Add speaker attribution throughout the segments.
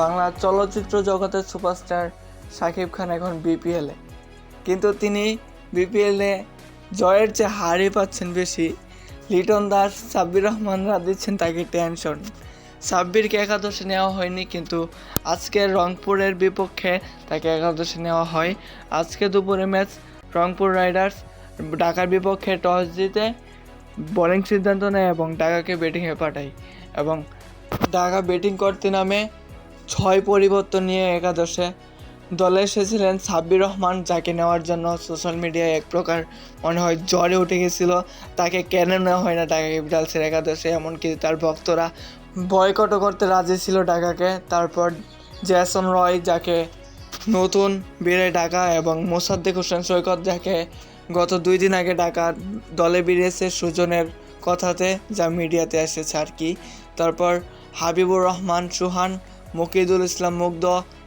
Speaker 1: বাংলা চলচ্চিত্র জগতের সুপারস্টার শাকিব খান এখন বিপিএলে কিন্তু তিনি বিপিএলে জয়ের চেয়ে হারই পাচ্ছেন বেশি, লিটন দাস, সাব্বির রহমানরা দিচ্ছেন তাকে টেনশন। সাব্বিরকে একাদশে নেওয়া হয়নি, কিন্তু আজকে রংপুরের বিপক্ষে তাকে একাদশে নেওয়া হয়। আজকে দুপুরে ম্যাচ রংপুর রাইডার্স ঢাকার বিপক্ষে টস জিতে বোলিং সিদ্ধান্ত নেয় এবং ঢাকাকে ব্যাটিংয়ে পাঠায় এবং ঢাকা ব্যাটিং করতে নামে ছয় পরিবর্তন নিয়ে একাদশে দলে এসেছিলেন সাব্বির রহমান, যাকে নেওয়ার জন্য সোশ্যাল মিডিয়ায় এক প্রকার মনে হয় জ্বরে উঠে গেছিল। তাকে কেন নেওয়া হয় না ঢাকা ক্যাপিটালসের একাদশে? এমনকি তার ভক্তরা বয়কটও করতে রাজি ছিল ঢাকাকে। তারপর জ্যাসন রয়, যাকে নতুন বেড়ে ডাকা এবং মোসাদ্দেক হোসেন সৈকত, যাকে গত দুই দিন আগে ডাকা দলে বেরিয়েছে সুজনের কথাতে, যা মিডিয়াতে এসেছে আর কি। তারপর হাবিবুর রহমান, সুহান মুকিদুল ইসলাম মুগ্ধ,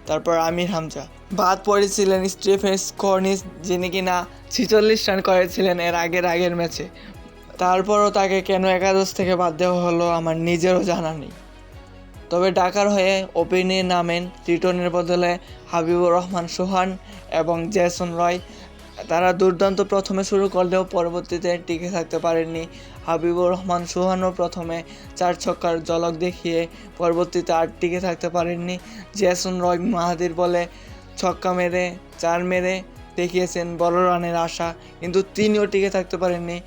Speaker 1: তারপর আমির হামজা। বাদ পড়েছিলেন স্টিফেন কর্নিস, যিনি কিনা ছিচল্লিশ রান করেছিলেন এর আগের আগের ম্যাচে। তারপরও তাকে কেন একাদশ থেকে বাদ দেওয়া হলো আমার নিজেরও জানা নেই। তবে ঢাকার হয়ে ওপেনে নামেন লিটনের বদলে হাবিবুর রহমান, সোহান এবং জেসন রয়। তারা দুর্দান্ত প্রথমে শুরু করলেও পরবর্তীতে টিকে থাকতে পারেননি। হাবিবুর রহমান সুহানও প্রথমে চার ছক্কার ঝলক দেখিয়ে পরবর্তীতে আর টিকে থাকতে পারেননি। জেসন রয় মাহাদির বলে ছক্কা মেরে, চার মেরে দেখিয়েছেন বড় রানের আশা, কিন্তু তিনিও টিকে থাকতে পারেননি।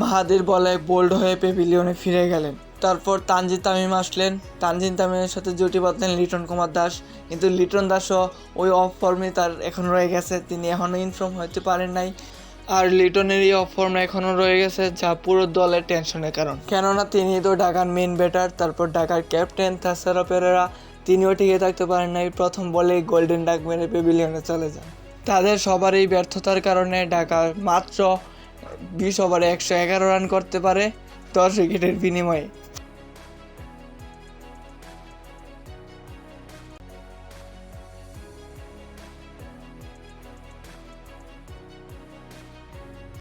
Speaker 1: মাহাদির বলে বোল্ড হয়ে পেভিলিয়নে ফিরে গেলেন। তারপর তানজিদ তামিম আসলেন। তানজিদ তামিমের সাথে জুটি বাঁধলেন লিটন কুমার দাস। কিন্তু লিটন দাসও ওই অফ ফর্মে তার এখন রয়ে গেছে। তিনি এখনও ইনফর্ম হতে পারেন নাই। আর লিটনের এই অফ ফর্ম এখনও রয়ে গেছে, যা পুরো দলের টেনশনের কারণ। কেননা তিনি তো ঢাকার মেন ব্যাটার তারপর ঢাকার ক্যাপ্টেন তাছাড়া পেরেরা, তিনিও টিকে থাকতে পারেন নাই। প্রথম বলে গোল্ডেন ডাক মেরে পেভিলিয়নে চলে যান। তাদের সবারই ব্যর্থতার কারণে ঢাকা মাত্র বিশ ওভারে একশো এগারো রান করতে পারে। দশ উইকেটের বিনিময়ে।